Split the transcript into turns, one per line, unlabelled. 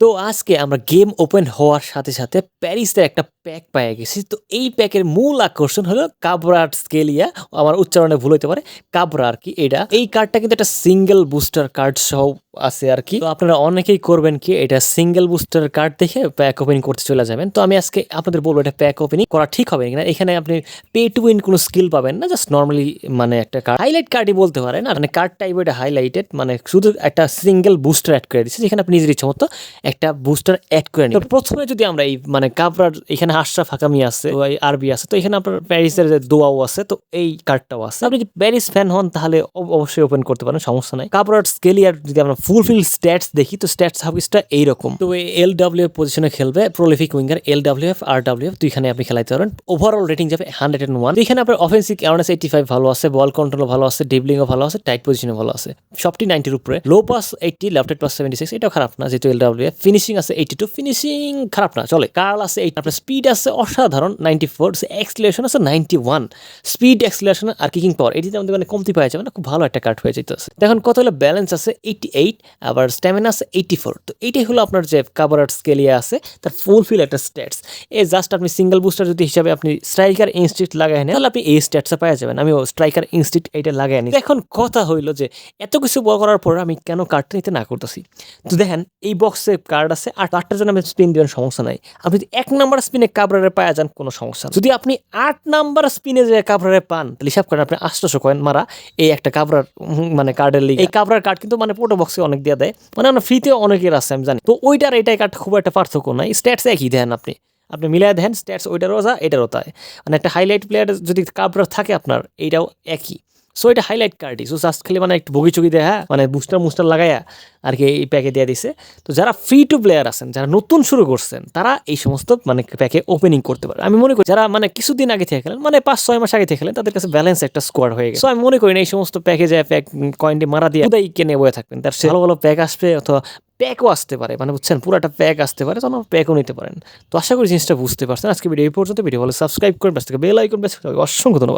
তো আজকে আমরা গেম ওপেন হওয়ার সাথে সাথে প্যারিসের একটা প্যাক পেয়ে গেছি। তো এই প্যাকের মূল আকর্ষণ হলো কাবরার স্কেলিয়া আমার উচ্চারণে ভুল হতে পারে। কাবরা আর কি, এটা। এই কার্ডটা কিন্তু একটা সিঙ্গেল বুস্টার কার্ড সহ আছে আর কি। তো আপনারা অনেকেই করবেন কি, এটা সিঙ্গেল বুস্টার কার্ড দেখে প্যাক ওপেনিং করতে চলে যাবেন। তো আমি আজকে আপনাদের বলব এটা প্যাক ওপেনিং করা ঠিক হবে কিনা। এখানে আপনি পে টু উইন কোনো স্কিল পাবেন না জাস্ট নর্মালি মানে একটা কার্ড হাইলাইট কার্ডই বলতে পারেন, আর মানে কার্ড টাইপ এটা হাইলাইটেড মানে শুধু একটা সিঙ্গেল বুস্টার অ্যাড করে দিচ্ছে যেখানে আপনি নিজের ইচ্ছা মতো একটা বুস্টার অ্যাড করে নিন প্রথমে যদি আমরা এই মানে কাবরার এখানে আশরাফ হাকামি আছে আরবি আছে। তো এখানে আপনার প্যারিসের যে দোয়াও আছে, তো এই কার্ডটাও আছে। আপনি যদি প্যারিস ফ্যান হন, তাহলে অবশ্যই ওপেন করতে পারেন, সমস্যা নাই। কাবরার স্কেলিয়ার যদি আমরা ফুলফিল স্ট্যাটস দেখি, তো স্ট্যাটস হাবিসটা এইরকম। তো এল ডাব্লিউ পজিশনে খেলবে prolific winger L W F R W F তো এখানে আপনি খেলাইতে পারেন। ওভারঅল রেটিং যাবে হান্ড্রেড এন্ড ওয়ান এখানে আপনার অফেন্সিভ অ্যাওয়ারনেস এইটি ফাইভ ভালো আছে বল কন্ট্রোল ভালো আছে ডিবলিংও ভালো আছে টাইট পজিশনে ভালো আছে। সবটি নাইনটির উপরে। Low pass eighty lofted pass seventy six এটাও খারাপ না, যেহেতু এল ডাব্লিউ এফ ফিনিশিং আছে এইটি টু ফিনিশিং খারাপ না, চলে। কার্ল আছে এইট আপনার স্পিড আছে অসাধারণ নাইনটি ফোর এক্সলেশন আছে নাইনটি ওয়ান স্পিড এক্সলেশন আর কিকিং পাওয়ার এটিতে আমাদের মানে কমতি পাওয়া যাবে না খুব ভালো একটা কার্ড হয়ে যেতেছে দেখুন কত হলো ব্যালেন্স আছে এইটি এইট আবার স্ট্যামিনা আছে এইটি ফোর তো এইটাই হলো আপনার যে কাভারার স্কেলিয়া আছে, তার ফুলফিল একটা স্ট্যাটস এ জাস্ট আপনি সিঙ্গেল বুস্টার যদি হিসাবে আপনি স্ট্রাইকার ইনস্টিট লাগাই নেন, তাহলে আপনি এই স্ট্যাটসে পাওয়া যাবেন। আমি স্ট্রাইকার ইনস্টিট এটা লাগাই নি এখন কথা হইল যে, এত কিছু বল করার পর আমি কেন কার্ডটা নিতে না করতেছি? তো দেখেন, এই বক্সে কার্ড আছে, আর আটটার জন্য আপনি স্পিন দেবেন সমস্যা নাই। আপনি যদি এক নাম্বার স্পিনে কাবরারে পাওয়া যান, কোনো সমস্যা যদি আপনি আট নাম্বার স্পিনে যে কাবরারে পান, তাহলে হিসাব করেন আপনি আটশোশো কয়েন মারা এই একটা কাবরার মানে কার্ডের লিগে। এই কাবরার কার্ড কিন্তু মানে পোটো বক্সে অনেক দিয়ে দেয়। মানে আমরা ফ্রিতে অনেকের আছে, আমি জানি। তো ওইটার এটাই কার্ড খুব একটা পার্থক্য নাই। স্ট্যাটস একই দেন আপনি। আপনি মিলাই দেন স্ট্যাটস ওইটারও যা, এটারও তাই। মানে একটা হাইলাইট প্লেয়ার যদি কাবরার থাকে আপনার, এইটাও একই। সো এটা হাইলাইট কার্ডই সো জাস্ট খালি মানে একটু বগি চুগি দেয় মানে বুস্টার মুস্টার লাগাইয়া আর কি এই প্যাকে দিয়ে দিছে। তো যারা ফ্রি টু প্লেয়ার আছেন, যারা নতুন শুরু করছেন, তারা এই সমস্ত মানে প্যাকে ওপেনিং করতে পারে। আমি মনে করি যারা মানে কিছুদিন আগে থেকে খেলেন মানে পাঁচ, ছয় মাস আগে থেকে খেলেন, তাদের কাছে ব্যালেন্স একটা স্কোয়াড হয়ে গেছে। So, আমি মনে করি না এই সমস্ত প্যাকে যায় প্যাক কয়েনটি মারা দিয়ে খুদাই কেনে বয়ে থাকবেন। তার সে ভালো ভালো প্যাক আসবে অথবা প্যাকও আসতে পারে। মানে বুঝছেন, পুরাটা প্যাক আসতে পারে তখন প্যাকও নিতে পারেন। তো আশা করি জিনিসটা বুঝতে পারছেন। আজকে ভিডিও এই পর্যন্ত। ভিডিও ভালো সাবস্ক্রাইব করবেন বেল আইকন অসংখ্য ধন্যবাদ।